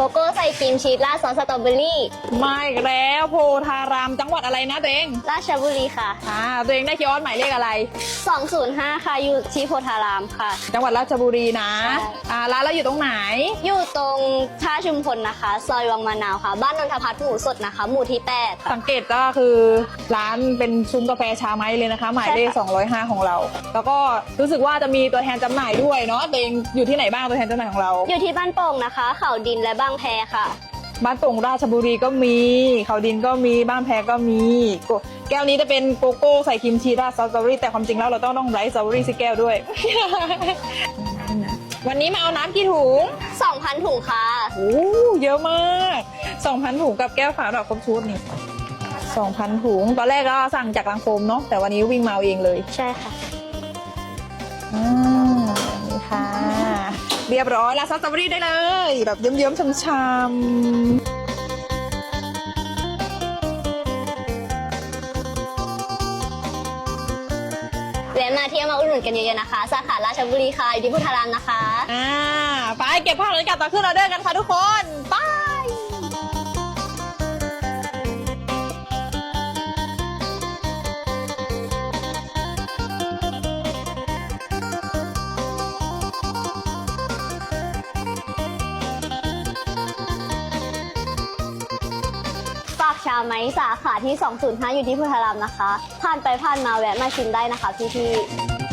โกโก้ใส่ครีมชีสราดซอสสตรอเบอรี่ มาอีกแล้วโพธารามจังหวัดอะไรนะตัวเองราชบุรีค่ะ อ่าตัวเองได้คิวออนหมายเลขอะไร 205 ค่ะอยู่ที่โพธารามค่ะ จังหวัดราชบุรีนะใช่ อ่าร้านเราอยู่ตรงไหน อยู่ตรงท่าชุมพลนะคะ ซอยวังมะนาวค่ะ บ้านนนทพัฒน์หมูสดนะคะ หมู่ที่8ค่ะสังเกตก็คือร้านเป็นซุ้มกาแฟชาไม้เลยนะคะ หมายเลขใช่ค่ะ205 ของเรา แล้วก็รู้สึกว่าจะมีตัวแทนจำหน่ายด้วยเนาะตัวเองอยู่ที่ไหนบ้างตัวแทนจำหน่ายของเรา อยู่ที่บ้านโป่งนะคะ เขาดินและบางแพค่ะ บ้านโป่งราชบุรีก็มีเขาดินก็มีบ้านแพก็มีโกแก้วนี้จะเป็นโกโก้ใส่ครีมชีสราดซอสสตรอเบอรี่แต่ความจริงแล้วเราต้องต้องไร้สตรอเบอรี่สิแก้วด้วย วันนี้มาเอาน้ำกี่ถุง2,000ถุงค่ะโอ้เยอะมาก2,000ถุงกับแก้วขาวดอกครบชุดนี่2,000ถุง ตอนแรกก็สั่งจากลังโฟมเนาะแต่วันนี้วิ่งมาเอาเองเลย ใช่ค่ะอ่านี่ค่ะ เรียบร้อยแล้วซอสสตรอเบอรี่ได้เลย แบบเยิ้มๆช้ำแวะมาเที่ยวมาอุดหนุนกันเยอะๆนะคะ สาขาราชบุรีค่ะอยู่ที่พุทธารามนะคะๆอ่าไปเก็บผ้าเลยกับต่อขึ้นออเดอร์กันค่ะทุกคน ชาไหมสาขาที่ 205 อยู่ที่พุทธารามนะคะ ผ่านไปผ่านมาแวะมาชิมได้นะคะพี่ๆ